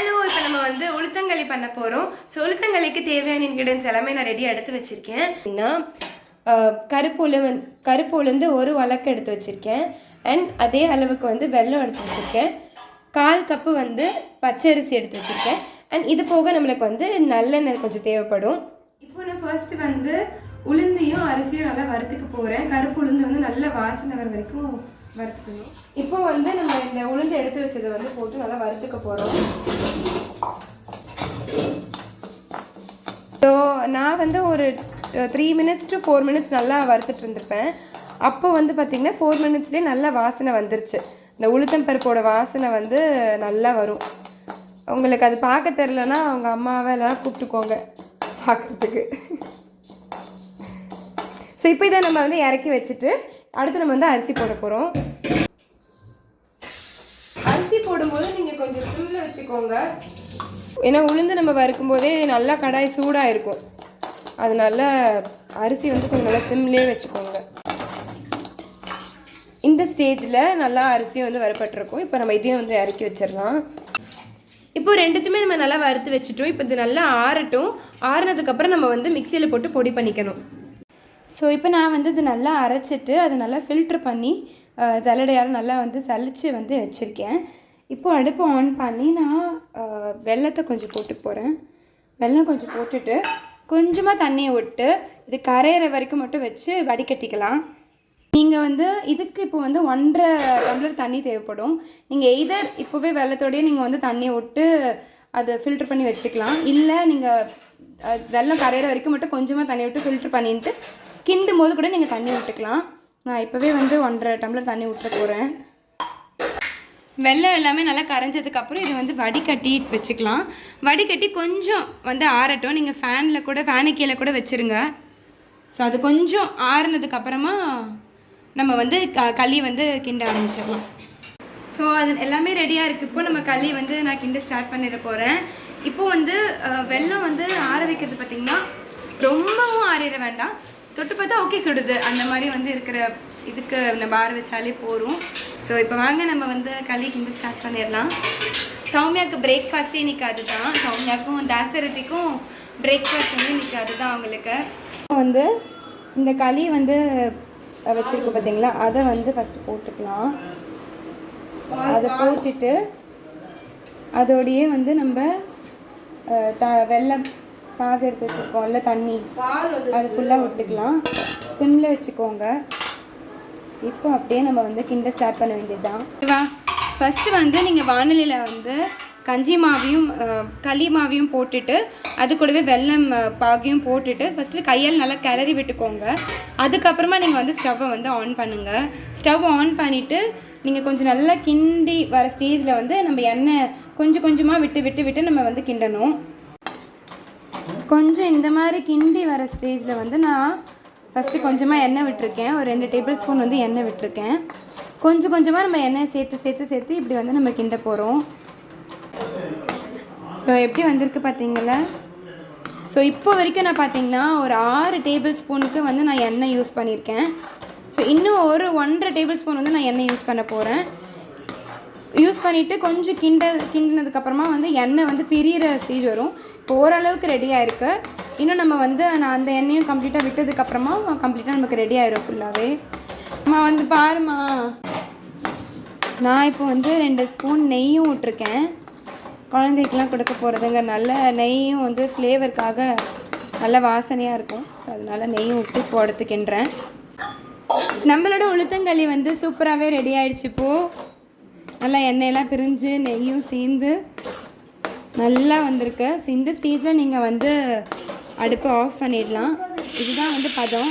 Hello இப்போ நம்ம வந்து உளுத்தங்களி பண்ண போகிறோம் ஸோ உளுத்தங்களிக்கு தேவையான இன்க்ரீடியன்ஸ் எல்லாமே நான் ரெடியாக எடுத்து வச்சுருக்கேன். அப்படின்னா கருப்பு உளுவன் கருப்பு உளுந்து ஒரு வழக்கு எடுத்து வச்சுருக்கேன். அண்ட் அதே அளவுக்கு வந்து வெல்லம் எடுத்து வச்சுருக்கேன். கால் கப்பு வந்து பச்சரிசி எடுத்து வச்சுருக்கேன். அண்ட் இது போக நம்மளுக்கு வந்து நல்லெண்ணெய் கொஞ்சம் தேவைப்படும். இப்போ நான் ஃபர்ஸ்ட் வந்து உளுந்தையும் அரிசியும் நல்லா வறுத்துக்க போகிறேன் கருப்பு உளுந்து வந்து நல்ல வாசனை வர வரைக்கும் வறுத்துக்கணும். இப்போ வந்து நம்ம இந்த உளுந்து எடுத்து வச்சதை வந்து போட்டு நல்லா வறுத்துக்க போகிறோம் ஸோ நான் வந்து ஒரு three minutes to four minutes நல்லா வறுத்துட்டு இருந்திருப்பேன். அப்போ வந்து பார்த்திங்கன்னா ஃபோர் மினிட்ஸ்லேயே நல்ல வாசனை வந்துருச்சு. இந்த உளுத்தம் பருப்போட வாசனை வந்து நல்லா வரும். உங்களுக்கு அது பார்க்க தெரிலனா அவங்க அம்மாவை எல்லாம் கூப்பிட்டுக்கோங்க பார்க்குறதுக்கு. ஸோ இப்போ இதை நம்ம வந்து இறக்கி வச்சுட்டு அடுத்து நம்ம வந்து அரிசி போட போகிறோம் அரிசி போடும்போது நீங்கள் கொஞ்சம் சிம்மில் வச்சுக்கோங்க. ஏன்னா உளுந்து நம்ம வறுக்கும் போதே நல்லா கடாய் சூடாக இருக்கும் அதனால அரிசி வந்து கொஞ்சம் நல்லா சிம்லேயே வச்சுக்கோங்க. இந்த ஸ்டேஜில் நல்லா அரிசியும் வந்து வறுப்பட்டிருக்கும் இப்போ நம்ம இதையும் வந்து இறக்கி வச்சிடலாம். இப்போ ரெண்டுத்தையுமே நம்ம நல்லா வறுத்து வச்சுட்டோம். இப்போ இது நல்லா ஆறட்டும். ஆறுனதுக்கப்புறம் நம்ம வந்து மிக்சியில் போட்டு பொடி பண்ணிக்கணும். ஸோ இப்போ நான் வந்து இது நல்லா அரைச்சிட்டு அதை நல்லா ஃபில்ட்ரு பண்ணி அஹ், ஜல்லடையால் நல்லா வந்து சலிச்சு வந்து வச்சுருக்கேன். இப்போது அடுப்பு ஆன் பண்ணி நான் வெள்ளத்தை வெல்லத்தை கொஞ்சம் போட்டு போகிறேன் வெல்லம் கொஞ்சம் போட்டுட்டு கொஞ்சமாக தண்ணியை விட்டு இது கரையிற வரைக்கும் மட்டும் வச்சு வடிகட்டிக்கலாம். நீங்கள் வந்து இதுக்கு இப்போ வந்து ஒன்றரை டம்ளர் தண்ணி தேவைப்படும். நீங்கள் எய்தர் இப்போவே வெள்ளத்தோடயே நீங்கள் வந்து தண்ணியை விட்டு அதை ஃபில்ட்ரு பண்ணி வச்சுக்கலாம். இல்லை நீங்கள் வெள்ளம் கரையிற வரைக்கும் மட்டும் கொஞ்சமாக தண்ணி விட்டு ஃபில்ட்ரு பண்ணிட்டு கிண்டும் போது கூட நீங்கள் தண்ணி விட்டுக்கலாம் நான் இப்போவே வந்து ஒன்றரை டம்ளர் தண்ணி விட்டுற போகிறேன் வெள்ளம் எல்லாமே நல்லா கரைஞ்சதுக்கப்புறம் இதை வந்து வடிகட்டி வச்சுக்கலாம். வடிகட்டி கொஞ்சம் வந்து ஆறட்டும். நீங்கள் ஃபேனில் கூட ஃபேனு கீழே கூட வச்சுருங்க. ஸோ அது கொஞ்சம் ஆறுனதுக்கப்புறமா நம்ம வந்து க களி வந்து கிண்ட ஆரம்பிச்சிடலாம். ஸோ அது எல்லாமே ரெடியாக இருக்குது இப்போ நம்ம களி வந்து நான் கிண்ட ஸ்டார்ட் பண்ணிட போகிறேன் இப்போ வந்து வெள்ளம் வெல்லம் வந்து ஆற வைக்கிறது பார்த்திங்கன்னா ரொம்பவும் ஆறிட வேண்டாம். தொட்டு பார்த்தா ஓகே சுடுது. அந்த மாதிரி வந்து இருக்கிற இதுக்கு நம்ம ஆற வச்சாலே போதும். ஸோ இப்போ வாங்க நம்ம வந்து களி கிண்ட ஸ்டார்ட் பண்ணிடலாம். சௌமியாவுக்கு பிரேக்ஃபாஸ்ட்டே இன்றைக்கி அதுதான் சௌமியாவுக்கும் தாசரதிக்கும் பிரேக்ஃபாஸ்ட் வந்து இன்றைக்கி அதுதான் அவங்களுக்கு. வந்து இந்த களி வந்து வச்சுருக்கோம் பார்த்தீங்களா அதை வந்து ஃபஸ்ட்டு போட்டுக்கலாம். அதை போட்டுட்டு அதோடையே வந்து நம்ம த வெள்ளம் பாகு எடுத்து வச்சுருக்கோம்ல தண்ணி. அது ஃபுல்லாக விட்டுக்கலாம். சிம்மில் வச்சுக்கோங்க. இப்போ அப்படியே நம்ம வந்து கிண்ட ஸ்டார்ட் பண்ண வேண்டியது தான் வா. ஃபஸ்ட்டு வந்து நீங்கள் வானிலையில் வந்து கஞ்சி மாவையும் களி மாவையும் போட்டுட்டு அது கூடவே வெல்லம் அஹ், பாகையும் போட்டுட்டு ஃபஸ்ட்டு கையால் நல்லா கிளறி விட்டுக்கோங்க. அதுக்கப்புறமா நீங்கள் வந்து ஸ்டவ்வை வந்து ஆன் பண்ணுங்கள் ஸ்டவ் ஆன் பண்ணிவிட்டு நீங்கள் கொஞ்சம் நல்லா கிண்டி வர ஸ்டேஜில் வந்து நம்ம எண்ணெய் கொஞ்சம் கொஞ்சமாக விட்டு விட்டு விட்டு நம்ம வந்து கிண்டணும். கொஞ்சம் இந்த மாதிரி கிண்டி வர ஸ்டேஜில் வந்து நான் ஃபஸ்ட்டு கொஞ்சமாக எண்ணெய் விட்டுருக்கேன். ஒரு ரெண்டு டேபிள் ஸ்பூன் வந்து எண்ணெய் விட்டுருக்கேன். கொஞ்சம் கொஞ்சமாக நம்ம எண்ணெய் சேர்த்து சேர்த்து சேர்த்து இப்படி வந்து நம்ம கிண்ட போகிறோம் ஸோ எப்படி வந்திருக்கு பார்த்தீங்களா? ஸோ இப்போ வரைக்கும் நான் பார்த்தீங்கன்னா ஒரு ஆறு டேபிள் ஸ்பூனுக்கு வந்து நான் எண்ணெய் யூஸ் பண்ணியிருக்கேன். ஸோ இன்னும் ஒரு ஒன்றரை டேபிள் ஸ்பூன் வந்து நான் எண்ணெய் யூஸ் பண்ண போகிறேன் யூஸ் பண்ணிவிட்டு கொஞ்சம் கிண்ட கிண்டினதுக்கப்புறமா வந்து எண்ணெய் வந்து பிரியிற ஸ்டேஜ் வரும். இப்போ ஓரளவுக்கு ரெடியாக இருக்குது இன்னும் நம்ம வந்து நான் அந்த எண்ணெயும் கம்ப்ளீட்டாக விட்டதுக்கப்புறமா கம்ப்ளீட்டாக நமக்கு ரெடி ஆயிரும் ஃபுல்லாகவே அம்மா வந்து பாருமா நான் இப்போ வந்து ரெண்டு ஸ்பூன் நெய்யும் விட்ருக்கேன் குழந்தைக்கெலாம் கொடுக்க போகிறதுங்க நல்ல நெய்யும் வந்து ஃப்ளேவருக்காக நல்ல வாசனையாக இருக்கும். ஸோ அதனால நெய்யும் விட்டு போடுறதுக்கின்றேன் நம்மளோட உளுத்தங்களி வந்து சூப்பராகவே ரெடி ஆகிடுச்சு இப்போது நல்லா எண்ணெயெல்லாம் பிரிஞ்சு நெய்யும் சேர்ந்து நல்லா வந்திருக்கு. ஸோ இந்த ஸ்டேஜில் நீங்கள் வந்து அடுப்பை ஆஃப் பண்ணிடலாம். இதுதான் வந்து பதம்.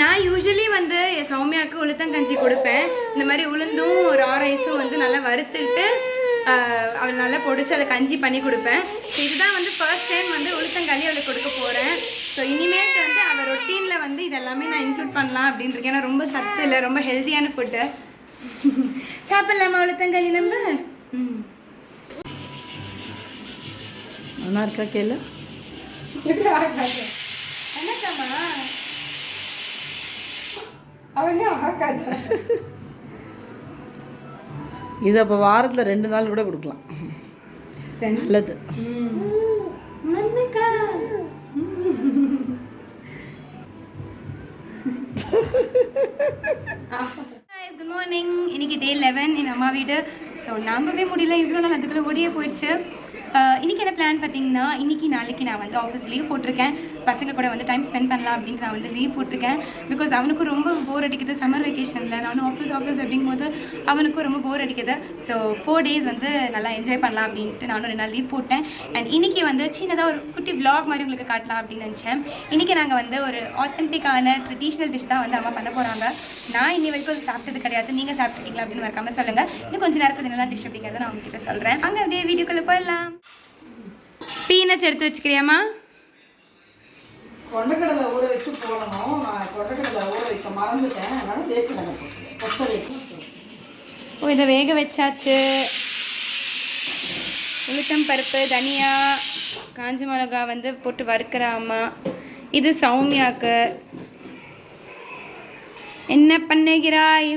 நான் யூஸ்வலி வந்து என் சௌமியாவுக்கு உளுத்தங்கஞ்சி கொடுப்பேன். இந்த மாதிரி உளுந்தும் ரா ரைஸும் வந்து நல்லா வறுத்துட்டு ஆஹ், அவள் நல்லா பொடிச்சு அதை கஞ்சி பண்ணி கொடுப்பேன். ஸோ இதுதான் வந்து ஃபர்ஸ்ட் டைம் வந்து உளுத்தங்களி அவளுக்கு கொடுக்க போகிறேன் ஸோ இனிமேட்டு வந்து அவள் ரொட்டீனில் வந்து இதெல்லாமே நான் இன்க்ளூட் பண்ணலாம் அப்படின்னு இருக்கேன். ஏன்னா ரொம்ப சத்து இல்லை ரொம்ப ஹெல்த்தியான ஃபுட்டு சாப்பிட்லாமா உளுத்தங்களி நம்ம? ம் நல்லா இருக்கா கேளு. என்னக்கம்மா அவளே ஆகாது? இது அப்போ வாரத்தில் ரெண்டு நாள் கூட கொடுக்கலாம். நல்லது குட் மார்னிங் இன்னைக்கு டே லெவன் என் அம்மா வீடு. ஸோ நம்பவே முடியல. இவ்வளோ நாள் அதுக்குள்ளே ஓடியே போயிடுச்சு இன்றைக்கி இன்னைக்கு என்ன பிளான் பார்த்தீங்கன்னா இன்னைக்கு நாளைக்கு நான் வந்து ஆஃபீஸ் லீவ் போட்டிருக்கேன். பசங்க கூட வந்து டைம் ஸ்பெண்ட் பண்ணலாம் அப்படின்ட்டு நான் வந்து லீவ் போட்டிருக்கேன். பிகாஸ் அவனுக்கும் ரொம்ப போர் அடிக்குது. சம்மர் வெக்கேஷனில் நானும் ஆஃபீஸ் ஆஃபீஸ் அப்படிங்கும்போது அவனுக்கும் ரொம்ப போர் அடிக்குது. ஸோ ஃபோர் டேஸ் வந்து நல்லா என்ஜாய் பண்ணலாம் அப்படின்ட்டு நானும் ரெண்டு நாள் லீவ் போட்டேன். அண்ட் இன்னைக்கு வந்து சின்னதாக ஒரு குட்டி விளாக் மாதிரி உங்களுக்கு காட்டலாம் அப்படின்னு நினச்சேன். இன்னைக்கு நாங்கள் வந்து ஒரு ஆத்தென்டிக்கான ட்ரெடிஷ்னல் டிஷ் தான் வந்து அம்மா பண்ண போகிறாங்க நான் இன்னி வரைக்கும் அது சாப்பிட்டது கிடையாது. நீங்கள் சாப்பிட்டுருக்கீங்களா அப்படின்னு மறக்காம சொல்லுங்கள் இன்னும் கொஞ்சம் நேரத்தில் என்னெல்லாம் டிஷ் அப்படிங்கிறத நான் உங்ககிட்ட சொல்கிறேன் அங்கே அப்படியே வீடியோக்குள்ளே போயிடலாம். பீனட்ஸ் எடுத்து வச்சுக்கிறியாம்மா? கொண்டக்கடலை ஊற வச்சு போடணும். நான் கொண்டக்கடலை ஊற வைக்க மறந்துட்டேன். அதனால வேர்க்கடலை போட்டுருக்கேன் பச்சை வேர்க்கடலை ஓ இதை வேக வச்சாச்சு. உளுத்தம் பருப்பு தனியா காஞ்ச மிளகா வந்து போட்டு வறுக்கிற அம்மா இது சௌமியாக்கு. என்ன பண்ணுகிறாய்?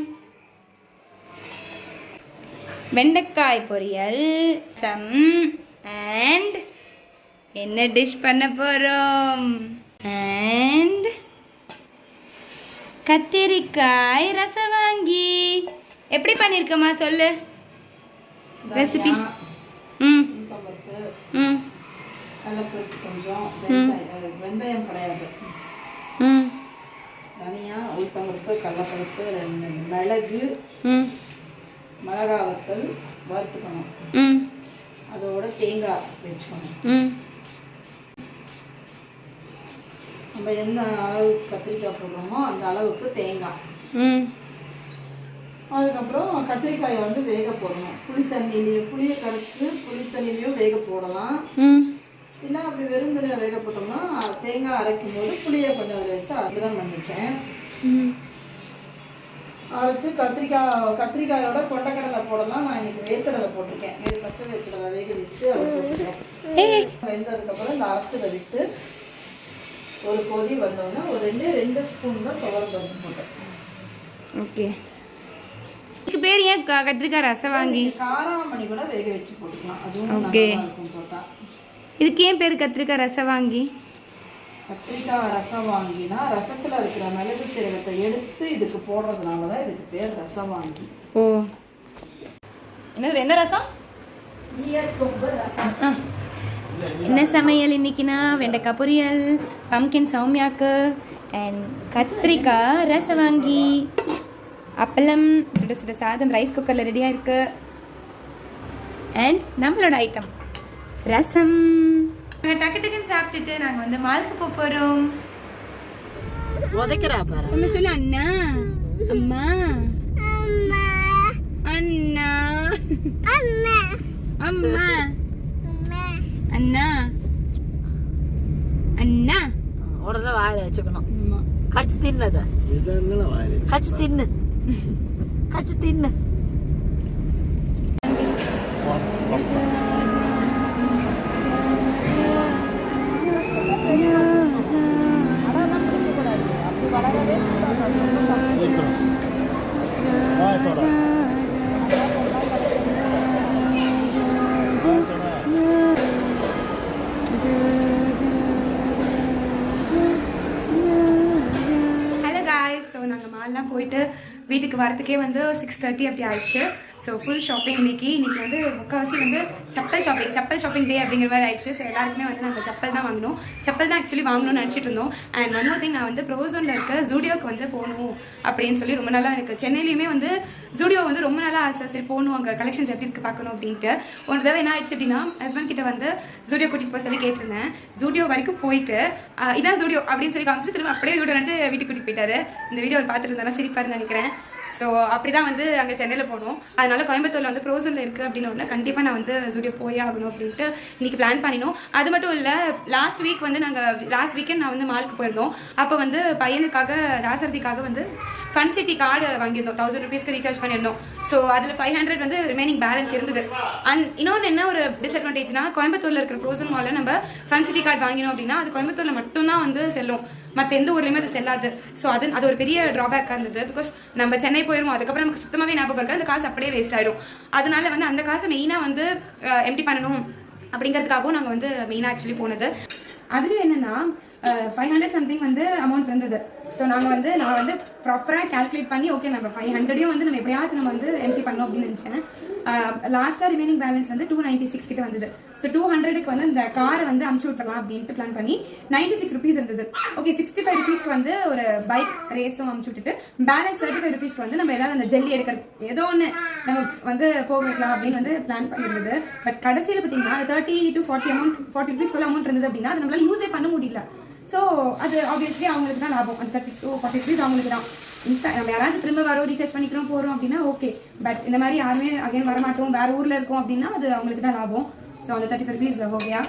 வெண்டைக்காய் பொரியல் சம் அண்ட் என்ன டிஷ் பண்ண போகிறோம் அண்ட் கத்திரிக்காய் ரசவாங்கி எப்படி பண்ணியிருக்கம்மா சொல்லு? ரெசிபி ம். ம். கடலைப்பருப்பு கொஞ்சம் வெந்தயம் கிடையாது. ம். தனியா உளுத்தம்பருப்பு கடலைப்பருப்பு ரெண்டு மிளகு மிளகா வத்தல் வறுத்துக்கணும். ம். அதோட தேங்காய் வச்சுக்கணும் ம் நம்ம எந்த அளவுக்கு கத்திரிக்காய் போடுறோமோ அந்த அளவுக்கு தேங்காய். அதுக்கப்புறம் கத்திரிக்காயை வந்து வேக போடணும். புளி தண்ணியிலையும் புளியை கரைச்சி புளி தண்ணியிலையும் வேக போடலாம். இல்லை அப்படி வெறும் தண்ணியில் வேக போட்டோம்னா தேங்காய் அரைக்கும் போது புளியை கொஞ்சம் அதில் வச்சு அப்படிதான் பண்ணிருக்கேன் ம். அரைச்சு கத்திரிக்காய் கத்திரிக்காயோட கொண்டக்கடலை போடலாம். நான் இன்னைக்கு வேர்க்கடலை போட்டிருக்கேன். வேறு பச்சை வேர்க்கடலை வேக வச்சு அதை போட்டிருக்கேன். வெந்ததுக்கப்புறம் இந்த அரைச்சதை விட்டு ஒரு கொதி வந்தோடனே ஒரு ரெண்டு ரெண்டு ஸ்பூன் தான் துவரம் பருப்பு போட்டேன் ஓகே. இதுக்கு பேர் ஏன் க- கத்திரிக்காய் ரசவாங்கி காராமணி கூட வேக வச்சு போட்டுக்கலாம். அதுவும் Okay. நல்லா இருக்கும் போட்டா. இதுக்கு ஏன் பேர் கத்திரிக்காய் ரசவாங்கி கத்திரிக்காய் ரசம் வாங்கினா ரசத்துல இருக்கிற மிளகு சீரகத்தை எடுத்து இதுக்கு போடுறதுனால தான் இதுக்கு பேர் ரசம் வாங்கி. ஓ. என்னது என்ன ரசம்? ரசம். ஆ. என்ன சமையல் இன்னைக்குனா வெண்டைக்காய் பொரியல் பம்கின் சௌமியாக்கு அண்ட் கத்திரிக்காய் ரசவாங்கி அப்பளம் சுட சுட சாதம் ரைஸ் குக்கரில் ரெடியாக இருக்கு. அண்ட் நம்மளோட ஐட்டம் ரசம். நாங்கள் டக்கு டக்குன்னு சாப்பிட்டுட்டு நாங்கள் வந்து மாலுக்கு போக போகிறோம் உதைக்கிறா பாரு. சொல்லு அண்ணா. அம்மா. அண்ணா. அம்மா. Kaçı dinledin? Yedi anne ne var? Kaçı dinledin? Kaçı dinledin? நாங்கள் மால்லாம் போயிட்டு வீட்டுக்கு வரத்துக்கே வந்து சிக்ஸ் தேர்ட்டி அப்படி ஆயிடுச்சு. ஸோ ஃபுல் ஷாப்பிங் இன்னைக்கு. இன்னைக்கு வந்து முக்கால்வாசி வந்து chappal shopping chappal shopping day அப்படிங்கிற மாதிரி ஆயிடுச்சு. ஸோ எல்லாருக்குமே வந்து நாங்கள் செப்பல் தான் வாங்கினோம் செப்பல் தான் ஆக்சுவலி வாங்கணும்னு நினச்சிட்டு இருந்தோம். அண்ட் ஒன் மோர் திங் நான் வந்து ப்ரோசோனில் இருக்க ஜூடியோக்கு வந்து போகணும் அப்படின்னு சொல்லி ரொம்ப நல்லா இருக்குது சென்னையிலையுமே வந்து ஜூடியோ வந்து ரொம்ப நல்லா ஆசை. சரி போகணும். அங்கே கலெக்ஷன்ஸ் எப்படி இருக்கு பார்க்கணும் அப்படின்ட்டு. ஒரு தடவை என்ன ஆயிடுச்சு அப்படின்னா ஹஸ்பண்ட் கிட்ட வந்து ஜூடியோ கூட்டிகிட்டு போக சொல்லி கேட்டிருந்தேன். ஜூடியோ வரைக்கும் போயிட்டு இதான் ஜூடியோ அப்படின்னு சொல்லி காமிச்சிட்டு திரும்ப அப்படியே வீடியோ நினச்சி வீட்டுக்கு கூட்டிகிட்டு போயிட்டாரு. இந்த வீடியோ அவர் பார்த்துட்டு இருந்தாலும் சிரிப்பாருன்னு நினைக்கிறேன். ஸோ அப்படி தான் வந்து அங்கே சென்னையில் போனோம். அதனால கோயம்புத்தூரில் வந்து ப்ரோசனில் இருக்குது அப்படின்னு ஒன்று கண்டிப்பாக நான் வந்து ஜூடியோ போயே ஆகணும் அப்படின்ட்டு இன்னைக்கு பிளான் பண்ணினோம். அது மட்டும் இல்லை லாஸ்ட் வீக் வந்து நாங்கள் லாஸ்ட் வீக்கெண்ட் நான் வந்து மாலுக்கு போயிருந்தோம். அப்போ வந்து பையனுக்காக தாசரதிக்காக வந்து ஃபன் சிட்டி கார்டு வாங்கியிருந்தோம். தௌசண்ட் ருபீஸ்க்கு ரீசார்ஜ் பண்ணியிருந்தோம். ஸோ அதில் ஃபைவ் ஹண்ட்ரட் வந்து ரிமைனிங் பேலன்ஸ் இருந்தது. அண்ட் இன்னொன்று என்ன ஒரு டிஸ்அட்வான்டேஜ்னா கோயம்புத்தூரில் இருக்கிற ப்ரோசன் மாலில் நம்ம ஃபன் சிட்டி கார்டு வாங்கினோம் அப்படின்னா அது கோயம்புத்தூரில் மட்டும்தான் வந்து செல்லும். மற்ற எந்த ஊர்லேயுமே அது செல்லாது. ஸோ அது அது ஒரு பெரிய ட்ராபேக்காக இருந்தது. பிகாஸ் நம்ம சென்னை போயிடுவோம் அதுக்கப்புறம் நமக்கு சுத்தமாகவே ஞாபகம் இருக்காது அந்த காசு அப்படியே வேஸ்ட் ஆகிடும் அதனால வந்து அந்த காசை மெயினாக வந்து எம்டி பண்ணணும் அப்படிங்கிறதுக்காகவும் நாங்கள் வந்து மெயினாக ஆக்சுவலி போனது. அதுலேயும் என்னென்னா ஃபைவ் ஹண்ட்ரட் சம்திங் வந்து அமௌண்ட் இருந்தது. ஸோ நாங்கள் வந்து நான் வந்து ப்ராப்பராக கால்குலேட் பண்ணி ஓகே நம்ம ஃபைவ் ஹண்ட்ரடையும் வந்து நம்ம எப்படியாச்சும் நம்ம வந்து எம்டி பண்ணோம் அப்படின்னு நினச்சேன். லாஸ்ட்டாக ரிமைனிங் பேலன்ஸ் வந்து டூ நைன்ட்டி சிக்ஸ் கிட்ட வந்தது. ஸோ டூ ஹண்ட்ரடுக்கு வந்து இந்த காரை வந்து அமுச்சு விட்டுறலாம் அப்படின்ட்டு பிளான் பண்ணி நைன்டி சிக்ஸ் ருபீஸ் இருந்தது. ஓகே சிக்ஸ்டி ஃபைவ் ருபீஸ்க்கு வந்து ஒரு பைக் ரேஸும் அமுச்சு விட்டுட்டு பேலன்ஸ் தேர்ட்டி ஃபைவ் ருபீஸ்க்கு வந்து நம்ம ஏதாவது அந்த ஜெல்லி எடுக்கிறது ஏதோ ஒன்று நம்ம வந்து போக வைக்கலாம் அப்படின்னு வந்து பிளான் பண்ணியிருந்தது. பட் கடைசியில் பார்த்தீங்கன்னா thirty to forty amount forty ருபீஸ்க்குள்ள amount இருந்தது அப்படின்னா அது நம்மளால யூஸே பண்ண முடியல. ஸோ அது ஆப்வியஸ்லி அவங்களுக்கு தான் லாபம். அந்த தேர்ட்டி டூ ஃபார்ட்டி ருபீஸ் அவங்களுக்கு தான். இன்ஃபேக்ட் நம்ம யாராவது திரும்ப வரோம் ரீசார்ஜ் பண்ணிக்கிறோம் போகிறோம் அப்படின்னா ஓகே பட் இந்த மாதிரி யாருமே அகைன் வரமாட்டோம் வேற ஊரில் இருக்கோம் அப்படின்னா அது அவங்களுக்கு தான் லாபம். ஸோ அந்த தேர்ட்டி ஃபைவ் ருபீஸ் ஓகேயா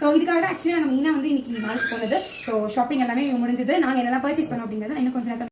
ஸோ இதுக்காக தான் ஆக்சுவலி நாங்கள் மெயினாக வந்து இன்னைக்கு மாலுக்கு போனது. ஸோ ஷாப்பிங் எல்லாமே முடிஞ்சது. நாங்கள் என்னெல்லாம் பர்ச்சேஸ் பண்ணோம் அப்படிங்கிறது இன்னும் கொஞ்சம் நேரம்